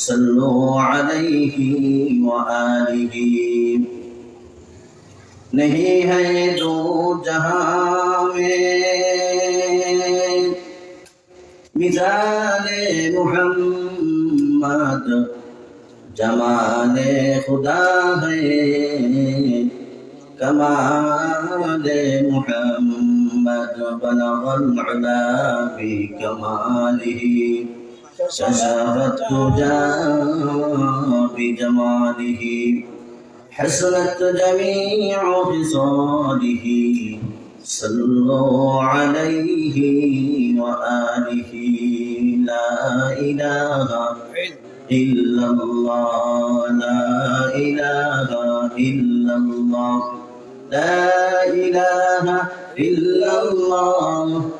صلوا عليه وآله نہیں ہے دو جہاں میں مزال محمد جمال خدا ہے كمال محمد بلغ العلا بكماله ششرت تجا بجماله حسنت جميع خصاله صلوا عليه وآله لا إله إلا الله لا إله إلا الله لا إله إلا الله.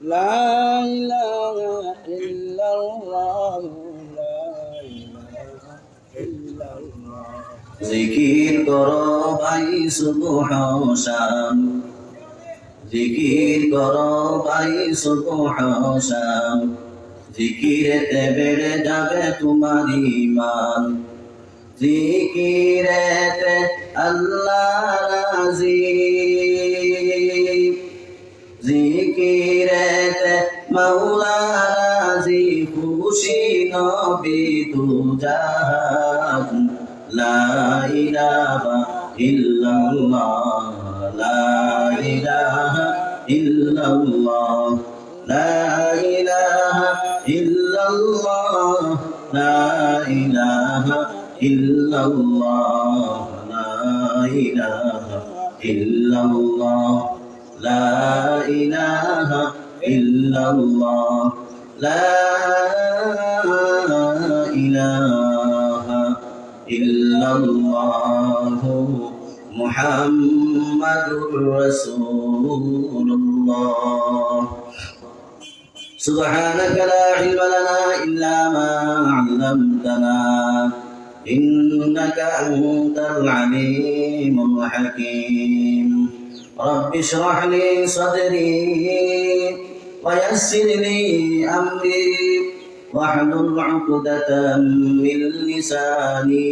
لا إله إلا الله জিকির করো ভাই সুবহ শাম জিকির করো ভাই সুবহ শাম জিকিরেতে বেড়ে যাবে তোমার ইমান জিকিরেতে আল্লাহ রাজি মাওলানা জি খুশি নবী তু জাহান, লা ইলাহা ইল্লাল্লাহ, লা ইলাহা ইল্লাল্লাহ, লা ইলাহা ইল্লাল্লাহ, লা ইলাহা ইল্লাল্লাহ إلا الله لا إله إلا الله محمد رسول الله سبحانك لا علم لنا إلا ما علمتنا إنك أنت العليم الحكيم رب اشرح لي صدري ويسر لي أمري واحلل عقدة من لساني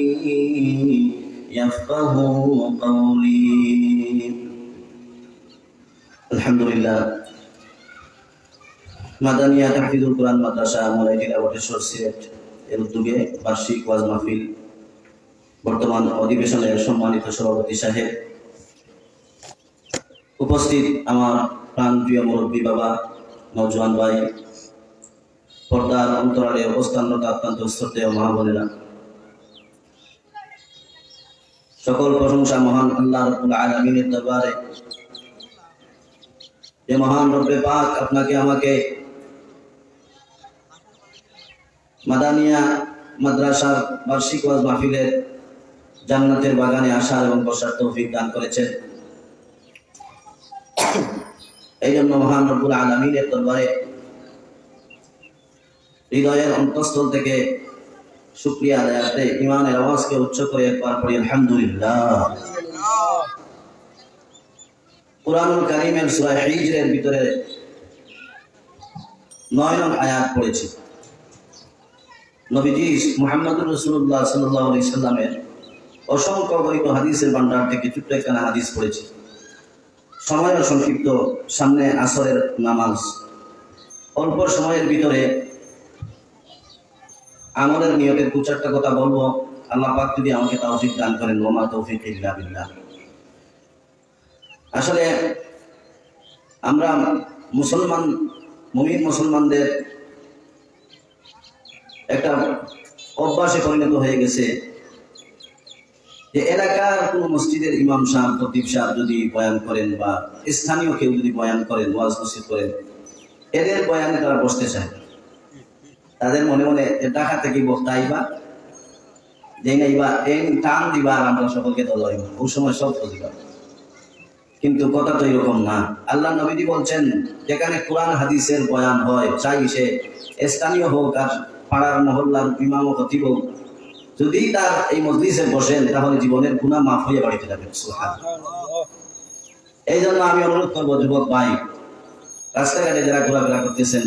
يفقه قولي الحمد لله মাদানিয়া তাহফিজুল কোরআন মাদ্রাসা মোলাইটি ল্যাবরেটরি সিলেট এর উদ্যোগে বার্ষিক ওয়াজ মাহফিল বর্তমান অধিবেশনের সম্মানিত সভাপতি সাহেব উপস্থিত আমার প্রাণপ্রিয় মুরব্বী বাবা নৌজওয়ান ভাই, পর্দার অন্তরালে অবস্থানরত অত্যন্ত শ্রদ্ধেয় মহাবনেরা। সকল প্রশংসা মহান আল্লাহ রব্বুল আলামিনের দরবারে। যে মহান রব্বে পাক আপনাকে আমাকে মাদানিয়া মাদ্রাসার বার্ষিক মাহফিলের জান্নাতের বাগানে আসার এবং বসার তৌফিক দান করেছেন। এই জন্য মহান রব্বুল আলমিনের দরবারে হৃদয়ের অন্তঃস্থল থেকে শুক্রিয়া আদায়াতে ইমানের আওয়াজকে উচ্চ করে একবার পড়ি, আলহামদুলিল্লাহ। কোরআনুল কারিমের হিজরের ভিতরে নয় নং আয়াত পড়েছি। নবীজি মুহাম্মদুর রাসূলুল্লাহ সাল্লাল্লাহু আলাইহি সাল্লামের অসংখ্য হাদিসের ভান্ডার থেকে ছোট্ট একখানা হাদিস পড়েছি। সময় সংক্ষিপ্ত সামনে আসরের নামাজ। অল্প সময়ের ভিতরে আমলের নিয়তে দু চারটা কথা বলব। আল্লাহ পাক যদি আমাকে তৌফিক দান করেন ওমা তৌফিক আসলে আমরা মুসলমান, মুমিন মুসলমানদের একটা অভ্যাসে পরিণত হয়ে গেছে। যে এলাকার কোন মসজিদের ইমাম সাহেব, খতিব সাহেব যদি বয়ান করেন বা স্থানীয় কেউ যদি বয়ান করেন, ওয়াজ মসজিদ করেন, এদের বয়ানে তারা বসতে চায় তাদের মনে মনে ঢাকা থেকে বক্তা আইবা, যে নাইবা এই টান দিবার আমরা সকলকে দল হইব ওই সময় সব দিবা কিন্তু কথা তো এরকম না। আল্লাহ নবীজি বলছেন, যেখানে কোরআন হাদিসের বয়ান হয়, চাই সে স্থানীয় হোক আর পাড়ার মহল্লার ইমাম খতিব হোক যদি তার এই মজলিসে বসেন, তাহলে জীবনের গুণা মাফ হয়ে বাড়িতে যাবেন। এই জন্য আমি অনুরোধ করব, যুবক ভাই, রাস্তাঘাটে যারা ঘোরাফেরা করতেছেন,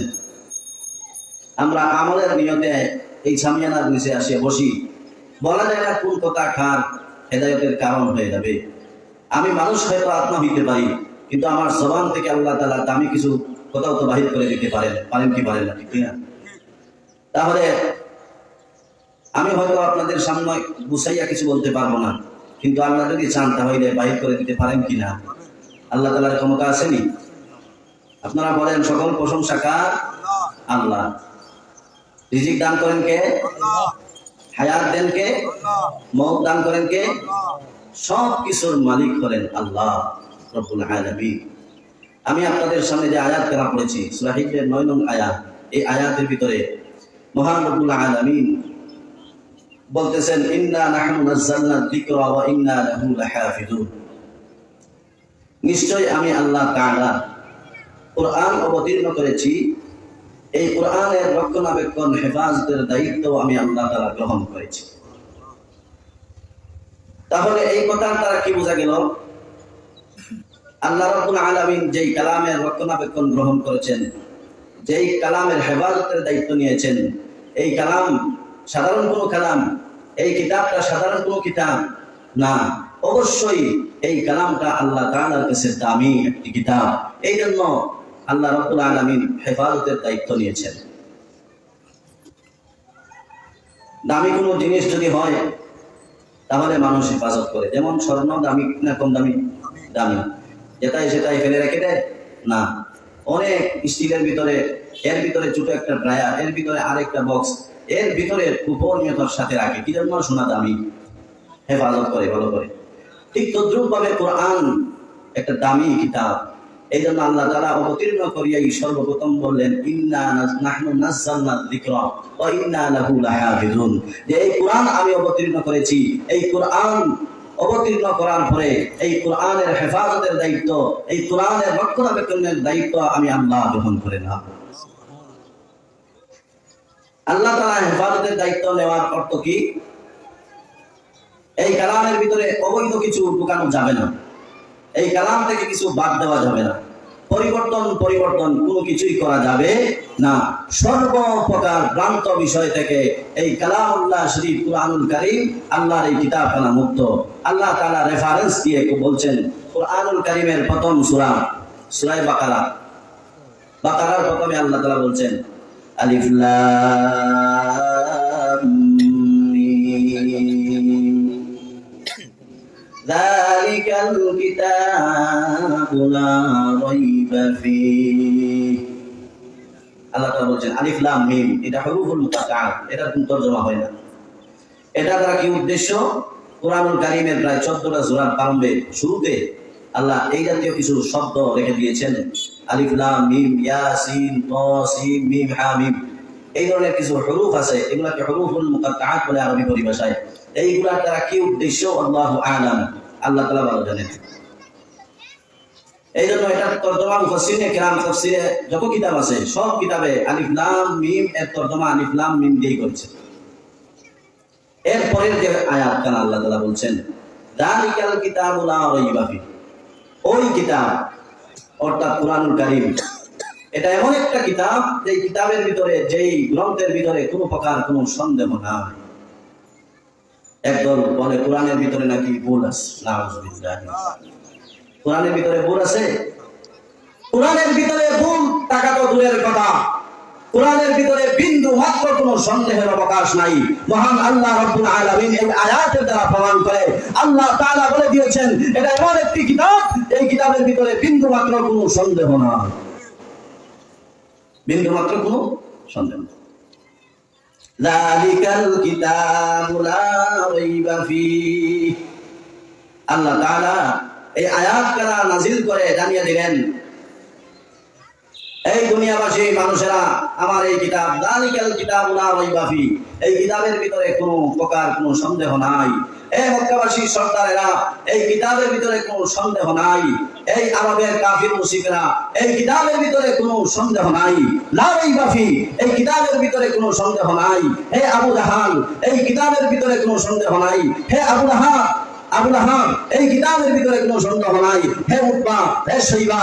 আমরা আমলের নিয়তে এই সামিয়ানার নিচে আসে, বসি। বলা যায় না কোন কথা খার হেদায়তের কারণ হয়ে যাবে। আমি মানুষ হয়তো আত্মা হইতে পারি, কিন্তু আমার জবান থেকে আল্লাহ তালা দামি কিছু কোথাও তো বাহির করে দিতে পারেন পারেন কি পারেন না, ঠিক না তাহলে আমি হয়তো আপনাদের সামনে গুছাইয়া কিছু বলতে পারব না, কিন্তু আল্লাহ যদি চান তাহলে বাহির করে দিতে পারেন কি না আল্লাহ তালার ক্ষমতা আসেনি আপনারা বলেন, সকল প্রশংসা কার? আল্লাহ। রিজিক দান করেন কে? হায়াত দেন কে? মৌত দান করেন কে? সব কিছুর মালিক হলেন আল্লাহ রব্বুল আমি আপনাদের সামনে যে আয়াত কেনা পড়েছি 9 নং আয়াত, এই আয়াতের ভিতরে মহান রব্বুল আলামিন বলতেছেন, ইন্না নাহনু যিকরা ওয়া ইন্না লাহু নিশ্চয় আমি আল্লাহ তাআলা অবতীর্ণ করেছি। এই রক্ষণাবেক্ষণ, হেফাজতের দায়িত্ব আমি আল্লাহ তাআলা গ্রহণ করেছি। তাহলে এই কথার দ্বারা কি বোঝা গেল? আল্লাহ রাব্বুল আলামিন যেই কালামের রক্ষণাবেক্ষণ গ্রহণ করেছেন, যেই কালামের হেফাজতের দায়িত্ব নিয়েছেন, এই কালাম সাধারণ কোনো কালাম এই কিতাবটা সাধারণ কোনো কিতাব না। অবশ্যই এই কালামটা আল্লাহ তাআলার কাছে দামি একটি কিতাব। এই জন্য আল্লাহ রাব্বুল আলামিন হেফাজতের দায়িত্ব নিয়েছেন। দামি কোনো জিনিস যদি হয়, তাহলে মানুষ হেফাজত করে। যেমন স্বর্ণ দামি না কম দামি? দামি। যেটাই সেটাই ফেলে রেখে দেয়? না। অনেক স্টিলের ভিতরে, এর ভিতরে ছোট একটা ড্রায়ার, এর ভিতরে আরেকটা বক্স এর ভিতরে গোপনীয়তার সাথে রাখে। কি জন্য সোনা দামি। হেফাজত করে, ভালো করে। ঠিক তদ্রুপ ভাবে কোরআন একটা দামি কিতাব। এই জন্য আল্লাহ তারা অবতীর্ণ করিয়াই সর্বপ্রথম বললেন, ইন্না যে এই কোরআন আমি অবতীর্ণ করেছি, এই কোরআন অবতীর্ণ করার পরে এই কোরআনের হেফাজতের দায়িত্ব, এই কোরআনের রক্ষণাবেক্ষণের দায়িত্ব আমি আল্লাহ গ্রহণ করে না আল্লাহ তালা হেফাজতের দায়িত্ব নেওয়ার অর্থ কি? এই কালামের ভিতরে অবৈধ কিছু ঢুকানো যাবে না। এই কালাম থেকে কিছু বাদ দেওয়া যাবে না। পরিবর্তন পরিবর্তন কোনো কিছুই করা যাবে না। সর্বপ্রকার ভ্রান্ত বিষয় থেকে এই কালামুল্লাহ শরীফ কুরআনুল কারীম আল্লাহর এই কিতাবখানা মুক্ত। আল্লাহ তালা রেফারেন্স দিয়ে বলছেন, কুরআনুল কারীমের প্রথম সূরা সূরা বাকারা। বাকারার প্রথমে আল্লাহ তালা বলছেন আলিফ লাম মিম ذلك الكتاب لا ريب فيه আল্লাহ তাআলা বলছেন আলিফ লাম মিম এটা হুরুফুল মুকাত্তাআত এটা কোনো তরজমা হয় না এটা দ্বারা কি উদ্দেশ্য কোরআনুল কারীমের প্রায় 14টা সূরার প্রারম্ভে শুরুতে আল্লাহ এই জাতীয় কিছু শব্দ রেখে দিয়েছেন আলিফ, লাম, মিম, ইয়াসিন, তাসিম, মিম হা মিম এই ধরনের কিছু হরুফ আছে, এগুলাকে হরুফুল মুকাত্তাআত বলে আরবি পরিভাষায়। এইগুলার দ্বারা কি উদ্দেশ্য? আল্লাহু আলাম। আল্লাহ তাআলা ভালো জানেন। এই জন্য এটা তর্জমা মুফাসসিরে কিরাম তাফসিরে যত কিতাব আছে, সব কিতাবে আলিফ, লাম, মিম এর তর্জমা আলিফ, লাম, মিম দিয়েই করেছে। এর পরের যে আয়াত কান আল্লাহ তাআলা বলছেন, দালিকাল কিতাবু লা রাইবা ফি ওই কিতাব অর্থাৎ কোরআনুল কারিম। এটা এমন একটা কিতাব যে কিতাবের ভিতরে, যেই গ্রন্থের ভিতরে কোনো প্রকার কোনো সন্দেহ নাই। একদল বলে, কোরআনের ভিতরে নাকি ভুল আছে? কোরআনের ভিতরে ভুল আছে? কোরআনের ভিতরে ভুল টাকা তো দূরের কথা। কোরআনের ভিতরে বিন্দু মাত্র কোনো সন্দেহের অবকাশ নাই। মহান আল্লাহ রব্বুল আলামিন এই আয়াতের দ্বারা প্রমাণ করে। আল্লাহ তাআলা বলে দিয়েছেন, এটা এমন একটি কিতাব, এই কিতাবের ভিতরে বিন্দু মাত্র কোনো সন্দেহ না বিন্দু মাত্র কোনো সন্দেহ নেই। যালিকাল কিতাবু লা রাইবা আল্লাহ তাআলা এই আয়াত কারা নাজিল করে জানিয়ে দিলেন এই দুনিয়াবাসী মানুষেরা, আমার এই কিতাব, দালিকাল কিতাব না এই কিতাবের ভিতরে কোনো প্রকার কোনো সন্দেহ নাই। এই মক্কাবাসী সর্দারেরা, এই কিতাবের ভিতরে কোনো সন্দেহ নাই। এই আরবের কাফির মুশিকরা এই কিতাবের ভিতরে কোনো সন্দেহ নাই। লা রইবাফি এই কিতাবের ভিতরে কোনো সন্দেহ নাই। হে আবু জাহাল এই কিতাবের ভিতরে কোনো সন্দেহ নাই। হে আবু লাহাব আবু লাহাব, এই কিতাবের ভিতরে কোনো সন্দেহ নাই। হে উতবা, হে শৈবা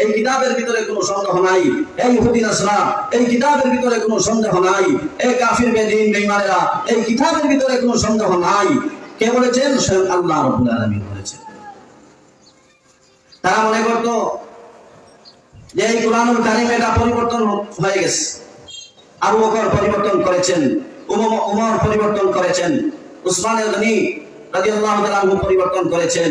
এই কিতাবের ভিতরে কোনো সন্দেহ নাই। এই ইহুদি নাসরা এই কিতাবের ভিতরে কোনো সন্দেহ নাই। এই কাফির, বেদিন, বেঈমানেরা, এই কিতাবের ভিতরে কোনো সন্দেহ নাই। কে বলেছেন? স্বয়ং আল্লাহ রাব্বুল আলামিন বলেছেন। তারা মনে করত যে এই কোরআনুল এটা পরিবর্তন হয়ে গেছে। আবু বকর পরিবর্তন করেছেন উমর পরিবর্তন করেছেন, উসমান গনি রাদিয়াল্লাহু তাআলা পরিবর্তন করেছেন।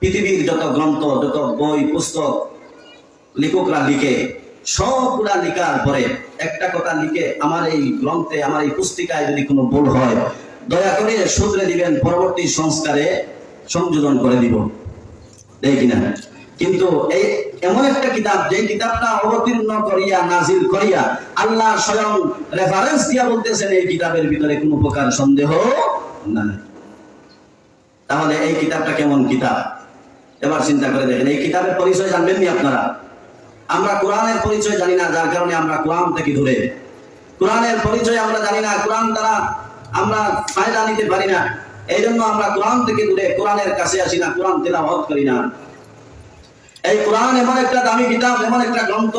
পৃথিবীর যত গ্রন্থ, যত বই, পুস্তক লেখকরা লিখে, সবগুলা লিখার পরে একটা কথা লিখে আমার এই গ্রন্থে, আমার এই পুস্তিকায় যদি কোনো ভুল হয়, দয়া করে শুধরে দিবেন, পরবর্তী সংস্কারে সংযোজন করে দিব। কিন্তু এই এমন একটা কিতাব যে কিতাবটা অবতীর্ণ করিয়া, নাজিল করিয়া আল্লাহ স্বয়ং রেফারেন্স দিয়া বলতেছেন, এই কিতাবের ভিতরে কোনো প্রকার সন্দেহ নাই। তাহলে এই কিতাবটা কেমন কিতাব? এবার চিন্তা করে দেখেন, এই কিতাবের পরিচয় জানবেন নি আপনারা? আমরা কোরআনের পরিচয় জানি না, যার কারণে আমরা কোরআন থেকে দূরে। কোরআনের পরিচয় আমরা জানি না, কোরআন দ্বারা আমরা ফায়দা নিতে পারি না। এই জন্য আমরা কোরআন থেকে দূরে, কোরআনের কাছে আসি না, কোরআন তেলাওয়াত করি না। এই কোরআন এমন একটা দামি কিতাব, এমন একটা গ্রন্থ,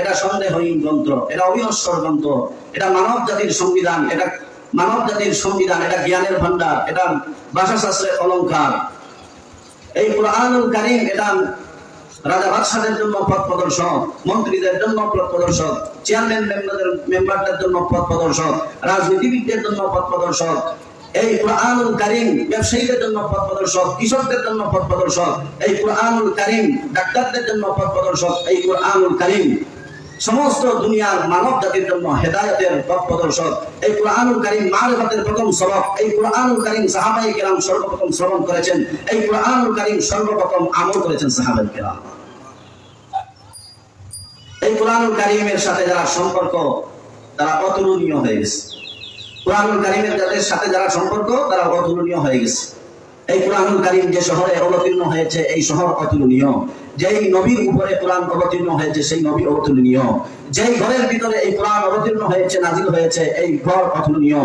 এটা সন্দেহহীন গ্রন্থ, এটা অবিনশ্বর গ্রন্থ, এটা মানব জাতির সংবিধান, এটা মানব জাতির সংবিধান, এটা জ্ঞানের ভান্ডার এটা ভাষাশাস্ত্রের অলংকার। এই কোরআনুল কারিম এটা রাজা বাদশাদের জন্য পথ প্রদর্শক, মন্ত্রীদের জন্য পথ প্রদর্শক চেয়ারম্যান মেম্বারদের মেম্বারদের জন্য পথ প্রদর্শক, রাজনীতিবিদদের জন্য পথ প্রদর্শক, এই কোরআনুল কারিম ব্যবসায়ীদের জন্য পথ প্রদর্শক, কৃষকদের জন্য পথ প্রদর্শক, এই কোরআনুল কারিম ডাক্তারদের জন্য পথ প্রদর্শক, এই কোরআনুল কারীম সমস্ত দুনিয়ার মানব জাতির জন্য হেদায়তের পথ প্রদর্শক। এই কোরআনুল কারীম মারিফাতের প্রথম সবক, এই কোরআনুল কারীম সাহাবায়ে কেরাম সর্বপ্রথম শ্রবণ করেছেন, এই কোরআনুল কারীম সর্বপ্রথম আমল করেছেন সাহাবায়ে কেরাম। এই কোরআনুল কারীমের সাথে যারা সম্পর্ক, তারা অতুলনীয় হয়ে গেছে। কোরআনুল কারীমের যাদের সাথে যারা সম্পর্ক, তারা অতুলনীয় হয়ে গেছে। এই কোরআনুল কারীম যে শহরে অবতীর্ণ হয়েছে, এই শহর অতুলনীয়। যেই নবীর উপরে কোরআন অবতীর্ণ হয়েছে, সেই নবী অতুলনীয়। যেই ঘরের ভিতরে এই কোরআন অবতীর্ণ হয়েছে, নাজিল হয়েছে, এই ঘর অতুলনীয়।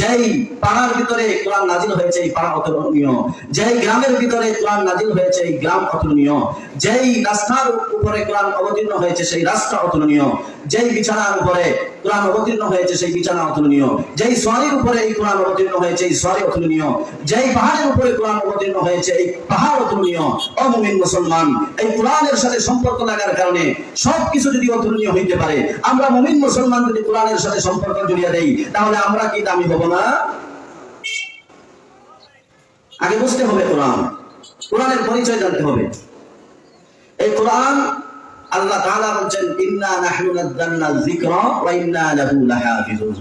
যেই পাড়ার ভিতরে কোরআন নাজিল হয়েছে, এই পাড়া অতুলনীয়। যেই গ্রামের ভিতরে কোরআন নাজিল হয়েছে, এই গ্রাম অতুলনীয়। যেই রাস্তার উপরে কোরআন অবতীর্ণ হয়েছে, সেই রাস্তা অতুলনীয়। যেই বিছানার উপরে কোরআন অবতীর্ণ হয়েছে সেই বিছানা অতুলনীয় যেই সোয়ারির উপরে এই কোরআন অবতীর্ণ হয়েছে, এই সোয়ারি অতুলনীয় যেই পাহাড়ের উপরে কোরআন অবতীর্ণ হয়েছে, এই পাহাড় অতুলনীয় অমুমিন মুসলমান, এই কোরআনের সাথে সম্পর্ক লাগার কারণে সবকিছু যদি অতুলনীয় হইতে পারে, আমরা মুমিন মুসলমান যদি কোরআনের সাথে সম্পর্ক জড়িয়ে দেই, তাহলে আমরা কি দামি হব না? আগে বুঝতে হবে কোরআন। কোরআনের পরিচয় জানতে হবে। এই কোরআন আল্লাহ তাআলা বলছেন, ইন্না নাহনু নাযালনা যিকরা ওয়া ইন্না লাহু লাহাফিজুন।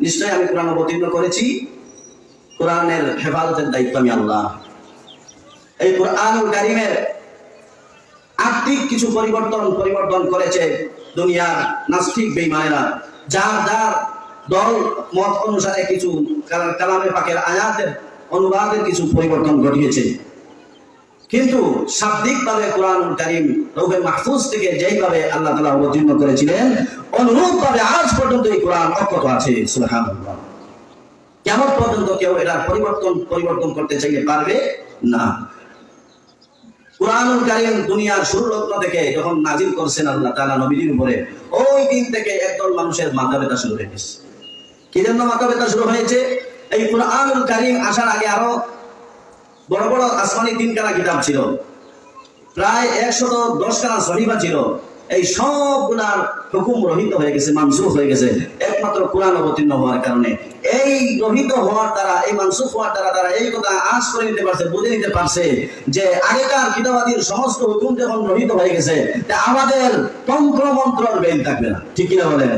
নিশ্চয় আমি কোরআন অবতীর্ণ করেছি। কোরআনের হেফাজতের দায়িত্ব আমি আল্লাহ। এই কোরআনুল কারীমের আর্থিক কিছু পরিবর্তন পরিবর্তন করেছে দুনিয়ার নাস্তিক বেঈমানেরা। যার যার দল, মত অনুসারে কিছু কালা- কালামে পাকের আয়াতের অনুবাদের কিছু পরিবর্তন ঘটিয়েছে। কিন্তু শাব্দিকভাবে কোরআনুল কারীম লৌহে মাহফুজ থেকে যেইভাবে আল্লাহ তাআলা অবতীর্ণ করেছিলেন, অনুরূপভাবে আজ পর্যন্ত এই কোরআন অক্ষত আছে, সুবহানাল্লাহ। কেমন পর্যন্ত কেউ এটা পরিবর্তন পরিবর্তন করতে চাইলে পারবে? না। কোরআনুল কারীম দুনিয়ার শুরু লগ্ন থেকে যখন নাজিল করছেন আল্লাহ তাআলা নবীজির উপরে, ওই দিন থেকে একদল মানুষের মাথা ব্যথা শুরু হয়ে গেছে। কি জন্য মাথা ব্যথা শুরু হয়েছে? এই কোরআনুল কারীম আসার আগে আরও বড় বড় আসমানি তিনখানা কিতাব ছিল। প্রায় একশত দশখানা সহিবা ছিল। এই সবগুলার হুকুম রহিত হয়ে গেছে, মানসুখ হয়ে গেছে। একমাত্র কোরআন অবতীর্ণ হওয়ার কারণে। এই রহিত হওয়ার দ্বারা, এই মানসুখ হওয়ার দ্বারা তারা এই কথা আশ করে নিতে পারছে, বুঝে নিতে পারছে যে আগেকার কিতাবাদীর সমস্ত হুকুম যখন রহিত হয়ে গেছে আমাদের তন্ত্র মন্ত্রর বেন থাকবে না। ঠিক কিনা বলেন?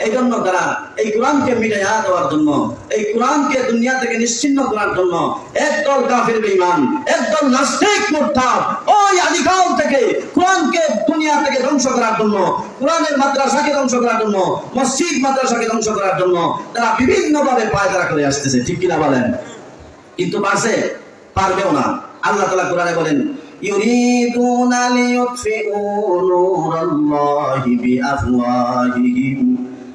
এই জন্য তারা এই কোরআনকে মিটাইয়া দেওয়ার জন্য এই কোরআনকে দুনিয়া থেকে নিশ্চিন্ন করার জন্য একদল কাফির বেঈমান একদল নাস্তিক মুরতাদ ওই আদিকাল থেকে কোরআনকে দুনিয়া থেকে ধ্বংস করার জন্য কোরআনের মাদ্রাসাকে ধ্বংস করার জন্য মসজিদ মাদ্রাসাকে ধ্বংস করার জন্য তারা বিভিন্ন ভাবে পায়তারা করে আসতেছে ঠিক কিনা বলেন কিন্তু পারছে পারবেও না আল্লাহ তাআলা কোরআনে বলেন يريدون ليطفئوا نور الله بأفواههم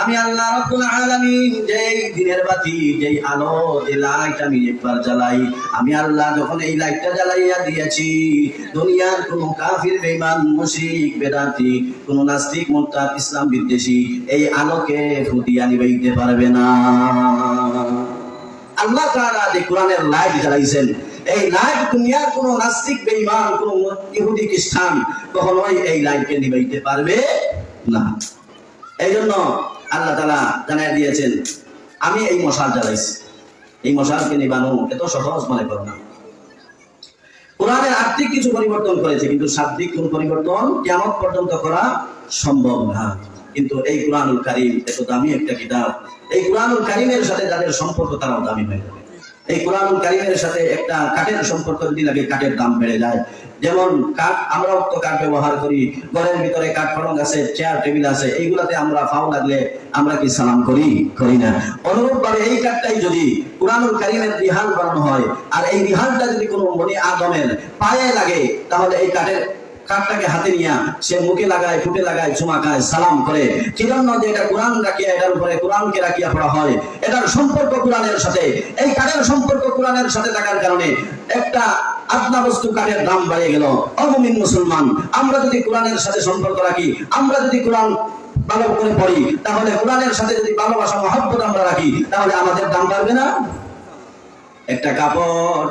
আমি আল্লাহ রাব্বুল আলামিন যেই দিনের বাতি, যেই আলো, যে লাইট আমি একবার জ্বালাই, আমি আল্লাহ যখন এই লাইটটা জ্বালাইয়া দিয়েছি, দুনিয়ার কোন কাফির, বেঈমান, মুশরিক বেদাতি কোন নাস্তিক, মুরতাদ, ইসলাম বিদ্বেষী এই আলোকে ফুটিয়া নিবাইতে পারবে না। আল্লাহ তাআলা যে কোরআনের লাইট জ্বালাইছেন, এই লাইট দুনিয়ার কোন নাস্তিক, বেঈমান, কোন ইহুদি, খ্রিস্টান কখনোই এই লাইটকে নিবাইতে পারবে না। এই জন্য আল্লাহ তালা জানাই দিয়েছেন, আমি এই মশাল জ্বালাইছি। এই মশালকে নিবানো, এত সহজ মনে করো না। কোরআনের আর্থিক কিছু পরিবর্তন করেছে, কিন্তু শাব্দিক কোন পরিবর্তন কেমন পর্যন্ত করা সম্ভব না। কিন্তু এই কোরআনুল কারিম এত দামি একটা কিতাব, এই কোরআনুল কারিমের সাথে যাদের সম্পর্ক তারাও দামি হয়ে যাবে। এই কোরআনুল কারিমের সাথে একটা কাঠের সম্পর্ক যদি লাগে, কাঠের দাম বেড়ে যায়। যেমন কাঠ, আমরাও তো কাঠ ব্যবহার করি। ঘরের ভিতরে কাঠ ফলং আছে চেয়ার টেবিল আছে, এইগুলাতে আমরা ফাও লাগলে আমরা কি সালাম করি? করি না। অনুরূপ ভাবে এই কাঠটাই যদি কোরআনুল কারিমের রিহাল বানানো হয়, আর এই রিহালটা যদি কোনো মনি আদমের পায়ে লাগে, তাহলে এই কাঠের কাঠটাকে হাতে নিয়ে সে মুখে লাগায়, ফুটে লাগায়, চুমা খায়, সালাম করে। কিরণ যে এটা কোরআন রাখিয়া, এটার উপরে কোরআনকে রাখিয়া পড়া হয়? এটার সম্পর্ক কোরআনের সাথে। এই কাঠের সম্পর্ক কোরআনের সাথে থাকার কারণে একটা আপনা বস্তু কাঠের দাম বাড়িয়ে গেল। মুসলমান, আমরা যদি কোরআনের সাথে সম্পর্ক রাখি, আমরা যদি কোরআন ভালো করে পড়ি, তাহলে কোরআনের সাথে যদি ভালোবাসা, মহাব্বত আমরা রাখি, তাহলে আমাদের দাম বাড়বে না? একটা কাপড়